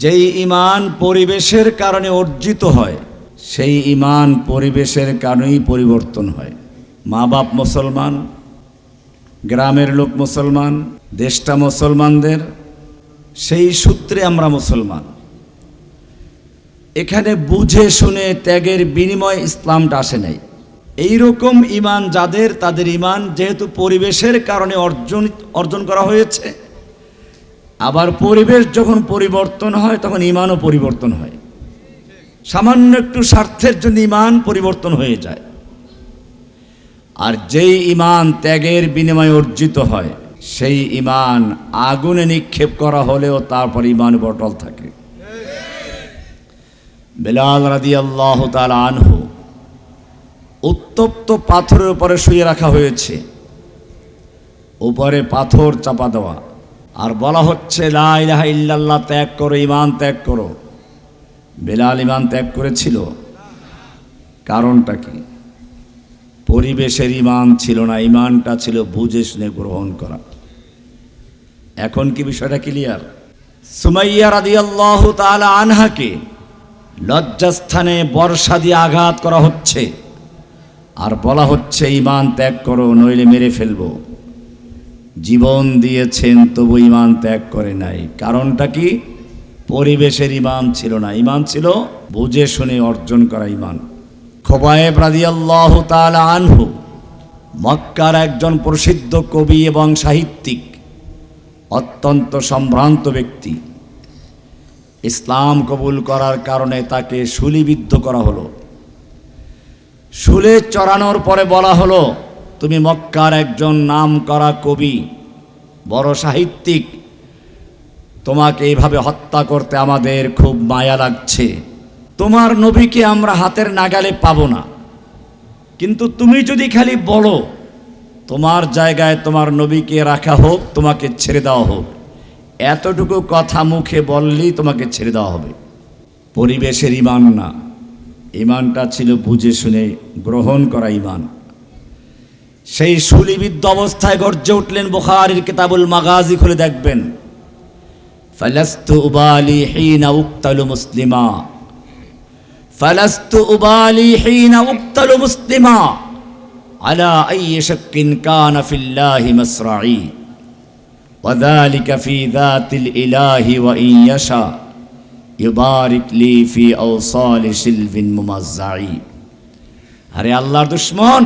যেই ইমান পরিবেশের কারণে অর্জিত হয়, সেই ইমান পরিবেশের কারণেই পরিবর্তন হয়। মা বাপ মুসলমান, গ্রামের লোক মুসলমান, দেশটা মুসলমানদের, সেই সূত্রে আমরা মুসলমান। এখানে বুঝে শুনে ত্যাগের বিনিময় ইসলামটা আসে নাই। এইরকম ইমান যাদের, তাদের ইমান যেহেতু পরিবেশের কারণে অর্জন অর্জন করা হয়েছে আবার পরিবেশ যখন পরিবর্তন হয়, তখন ইমানও পরিবর্তন হয়। সামান্য একটু স্বার্থের জন্য ইমান পরিবর্তন হয়ে যায়। আর যেই ইমান ত্যাগের বিনিময়ে অর্জিত হয়, সেই ইমান আগুনে নিক্ষেপ করা হলেও তারপর ইমান বটল থাকে। বেলাল রাদি আল্লাহ তাল আনহু উত্তপ্ত পাথরের উপরে শুয়ে রাখা হয়েছে। উপরে পাথর চাপা দেওয়া। আর বলা হচ্ছে, লা ইলাহা ইল্লাল্লাহ ত্যাগ করো ইমান ত্যাগ করো। বেলাল ইমান ত্যাগ করেছিল। কারণটা কি? পরিবেশের ইমান ছিল না ইমানটা ছিল বুঝে শুনে গ্রহণ করা। এখন কি বিষয়টা ক্লিয়ার? সুমাইয়া রাদিয়াল্লাহু তাআলা আনহাকে লজ্জাস্থানে বর্ষা দিয়ে আঘাত করা হচ্ছে। আর বলা হচ্ছে ইমান ত্যাগ করো, নইলে মেরে ফেলব। জীবন দিয়েছেন, তবু ইমান ত্যাগ করে নাই। কারণটা কি? পরিবেশের ইমান ছিল না। ইমান ছিল বুঝে শুনে অর্জন করা ইমান খোবায়েব আনহু, মক্কার একজন প্রসিদ্ধ কবি এবং সাহিত্যিক, অত্যন্ত সম্ভ্রান্ত ব্যক্তি। ইসলাম কবুল করার কারণে তাকে শুলিবিদ্ধ করা হলো। শুলে চড়ানোর পরে বলা হলো তুমি মক্কার একজন নাম করা কবি, বড় সাহিত্যিক। তোমাকে এইভাবে হত্যা করতে আমাদের খুব মায়া লাগছে। তোমার নবীকে আমরা হাতের নাগালে পাবো না। কিন্তু তুমি যদি খালি বলো, তোমার জায়গায় তোমার নবীকে রাখা হোক, তোমাকে ছেড়ে দেওয়া হোক। এতটুকু কথা মুখে বললেই তোমাকে ছেড়ে দেওয়া হবে। পরিবেশের ইমান না। ইমানটা ছিল বুঝে শুনে গ্রহণ করা ইমান। সেই সুলিবিদ্ধ অবস্থায় গর্জে উঠলেন বুখারির কিতাবুল মাগাজি খুলে দেখবেন ফালাস্তু উবালি হিনা উক্তালু মুসলিমা ফালাস্তু উবালি হিনা উক্তালু মুসলিমা আলা আই শাক্কিন কানা ফিল্লাহি মাসরাই وذلك في ذات الإله وإن يشاء يبارك لي في أوصال شلف ممزعي আরে আল্লাহর দুশ্মন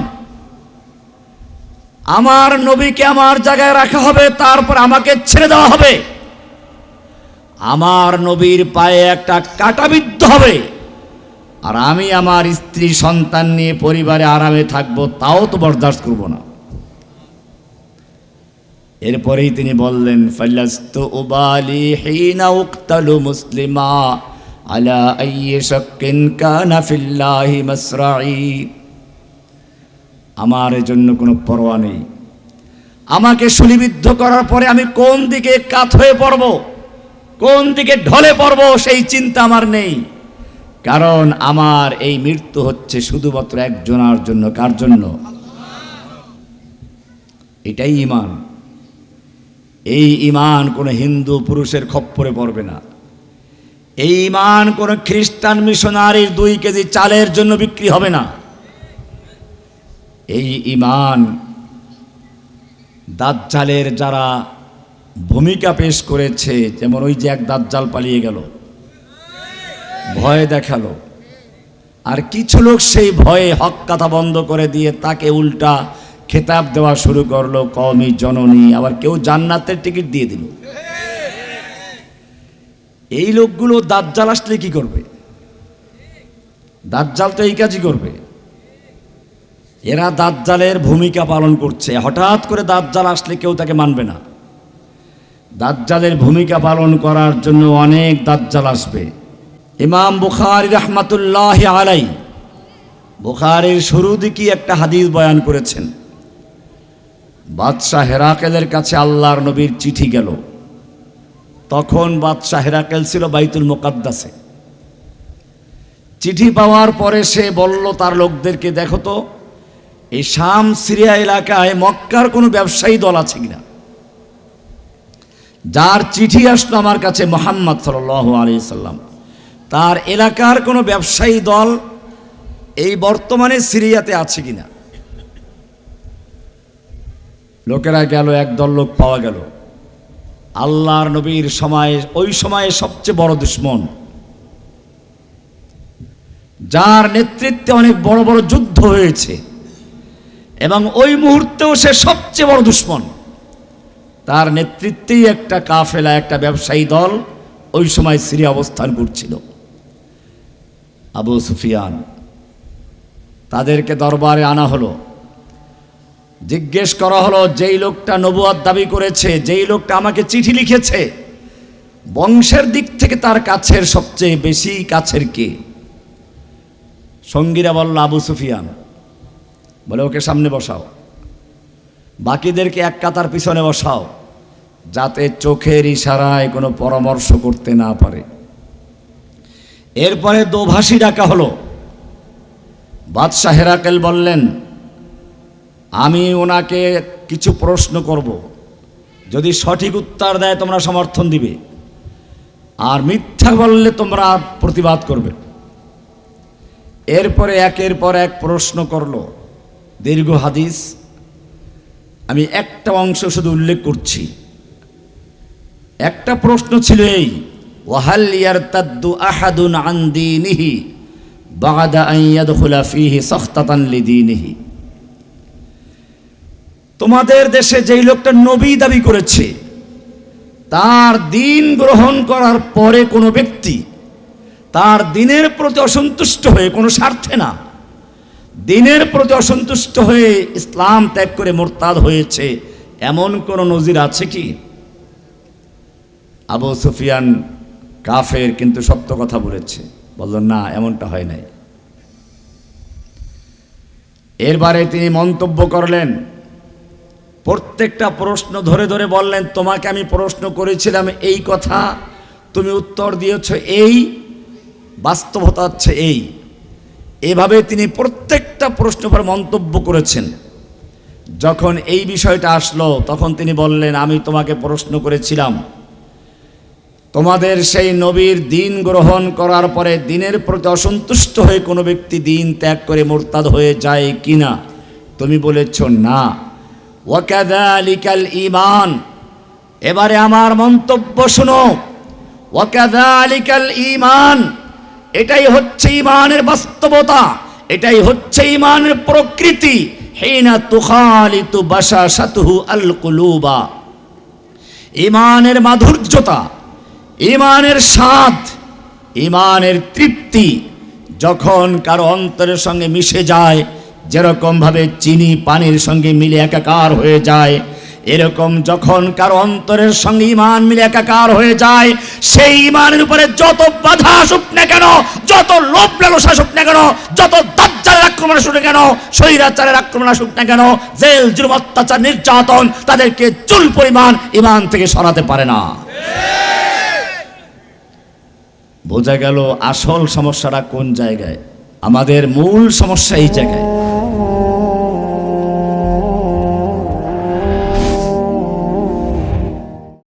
আমার নবীকে আমার জায়গায় রাখা হবে, তারপর আমাকে ছেড়ে দেওয়া হবে। আমার নবীর পায়ে একটা কাটাবিদ্ধ হবে। আর আমি আমার স্ত্রী, সন্তান নিয়ে পরিবারে আরামে থাকব, তাও তো বরদাস্ত করব না। এরপরেই তিনি বললেন ফাল্লাস্তু উবালি হিনা উক্তালু মুসলিমা আলা আইয়ি শাক্কিন কানা ফিল্লাহি মাসরাই আমার জন্য কোনো পরোয়া নেই। আমাকে সুলিবিদ্ধ করার পরে আমি কোন দিকে কাত হয়ে পড়ব, কোন দিকে ঢলে পড়ব সেই চিন্তা আমার নেই। কারণ আমার এই মৃত্যু হচ্ছে শুধুমাত্র একজনার জন্য, কার জন্য? এটাই ইমান এই ইমান কোনো হিন্দু পুরুষের খপ্পরে পড়বে না। এই ইমান কোনো খ্রিস্টান মিশনারির দুই কেজি চালের জন্য বিক্রি হবে না। এই ইমান দাজ্জালের যারা ভূমিকা পেশ করেছে, যেমন ওই যে এক দাজ্জাল পালিয়ে গেল, ভয় দেখাল। আর কিছু লোক সেই ভয়ে হক কথা বন্ধ করে দিয়ে তাকে উল্টা খেতাব দেওয়া শুরু করল কমই জননী, আবার কেউ জান্নাতের টিকিট দিয়ে দিল। এই লোকগুলো দাজ্জাল আসলে কি করবে? দাজ্জাল তো এই কাজই করবে। এরা দাজ্জালের ভূমিকা পালন করছে। হঠাৎ করে দাজ্জাল আসলে কেউ তাকে মানবে না। দাজ্জালের ভূমিকা পালন করার জন্য অনেক দাজ্জাল আসবে। ইমাম বুখারি রহমাতুল্লাহ আলাই বুখারির শুরু দিকে একটা হাদিস বয়ান করেছেন। বাদশাহ হেরাকেলের কাছে আল্লাহর নবীর চিঠি গেল। তখন বাদশাহ হেরাকেল ছিল বাইতুল মোকাদ্দাসে। চিঠি পাওয়ার পরে সে বলল, তার লোকদেরকে দেখো তো এই শাম সিরিয়া এলাকায় মক্কার কোনো ব্যবসায়ী দল আছে কিনা? যার চিঠি আসলো আমার কাছে মোহাম্মদ সাল আলি সাল্লাম। তার এলাকার কোনো ব্যবসায়ী দল এই বর্তমানে সিরিয়াতে আছে কিনা? লোকেরা গেল একদল লোক পাওয়া গেল। আল্লাহর নবীর সময়ে, ওই সময়ে সবচেয়ে বড় দুশ্মন। যার নেতৃত্বে অনেক বড় বড় যুদ্ধ হয়েছে। এবং ওই মুহূর্তেও সে সবচেয়ে বড় দুশ্মন। তার নেতৃত্বেই একটা কাফেলা, একটা ব্যবসায়ী দল ওই সময় সিরিয়া অবস্থান করছিল। আবু সুফিয়ান, তাদেরকে দরবারে আনা হলো। জিজ্ঞেস করা হলো, যেই লোকটা নবুয়াদ দাবি করেছে, যেই লোকটা আমাকে চিঠি লিখেছে, বংশের দিক থেকে তার কাছের সবচেয়ে বেশি কাছের কে? সঙ্গীরা বলল, আবু সুফিয়ান। বলে, ওকে সামনে বসাও। বাকিদেরকে এক কাতার পিছনে বসাও, যাতে চোখের ইশারায় কোনো পরামর্শ করতে না পারে। এরপরে দোভাষী ডাকা হলো। বাদশাহ হেরাকেল বললেন, আমি ওনাকে কিছু প্রশ্ন করব। যদি সঠিক উত্তর দেয়, তোমরা সমর্থন দিবে। আর মিথ্যা বললে তোমরা প্রতিবাদ করবে। এরপরে একের পর এক প্রশ্ন করল। দীর্ঘ হাদিস। আমি একটা অংশ শুধু উল্লেখ করছি। একটা প্রশ্ন ছিল এই, ওয়াহাল ইয়ারতাদ্দু আহাদুন আন দীনিহি বাদা ফীহি সাখতাতান লিদীনিহি? তোমাদের দেশে যেই লোকটা নবী দাবি করেছে, তার দিন গ্রহণ করার পরে কোনো ব্যক্তি তার দিনের প্রতি অসন্তুষ্ট হয়ে কোনো স্বার্থে না দিনের প্রতি অসন্তুষ্ট হয়ে ইসলাম ত্যাগ করে মোরতাদ হয়েছে, এমন কোনো নজির আছে কি? আবু সুফিয়ান কাফের কিন্তু সত্য কথা বলেছে। বলল না, এমনটা হয় নাই। এরবারে তিনি মন্তব্য করলেন, প্রত্যেকটা প্রশ্ন ধরে ধরে বললেন, তোমাকে আমি প্রশ্ন করেছিলাম এই কথা, তুমি উত্তর দিয়েছ এই, বাস্তবতা হচ্ছে এই। এভাবে তিনি প্রত্যেকটা প্রশ্ন পর মন্তব্য করেছেন। যখন এই বিষয়টা আসলো, তখন তিনি বললেন, আমি তোমাকে প্রশ্ন করেছিলাম, তোমাদের সেই নবীর দিন গ্রহণ করার পরে দিনের প্রতি অসন্তুষ্ট হয়ে কোনো ব্যক্তি দিন ত্যাগ করে মোরতাদ হয়ে যায় কিনা? তুমি বলেছ, না। ওয়াকাদালিকাল ইমান এবারে আমার মন্তব্য শোনো। ওয়াকাদালিকাল ইমান এটাই হচ্ছে ইমানের বাস্তবতা, এটাই হচ্ছে ইমানের প্রকৃতি। হেনা তুখালিতু বাসা সাতুহু আল কুলুবা। ইমানের মাধুর্যতা ইমানের স্বাদ ইমানের তৃপ্তি যখন কারও অন্তরের সঙ্গে মিশে যায়, যেরকমভাবে চিনি পানির সঙ্গে মিলে একাকার হয়ে যায় এরকম যখন কারও অন্তরের সঙ্গে ইমান মিলে একাকার হয়ে যায়, সেই ইমানের উপরে যত বাধা আসুক না কেন, যত লোভ লালসা আসুক না কেন, যত দাজ্জালের আক্রমণ আসুক না কেন, স্বৈরাচারের আক্রমণ আসুক না কেন, জেল, জুলুম, অত্যাচার, নির্যাতন তাদেরকে চুল পরিমাণ ইমান থেকে সরাতে পারে না। বোঝা গেল আসল সমস্যাটা কোন জায়গায়? আমাদের মূল সমস্যা এই জায়গায়।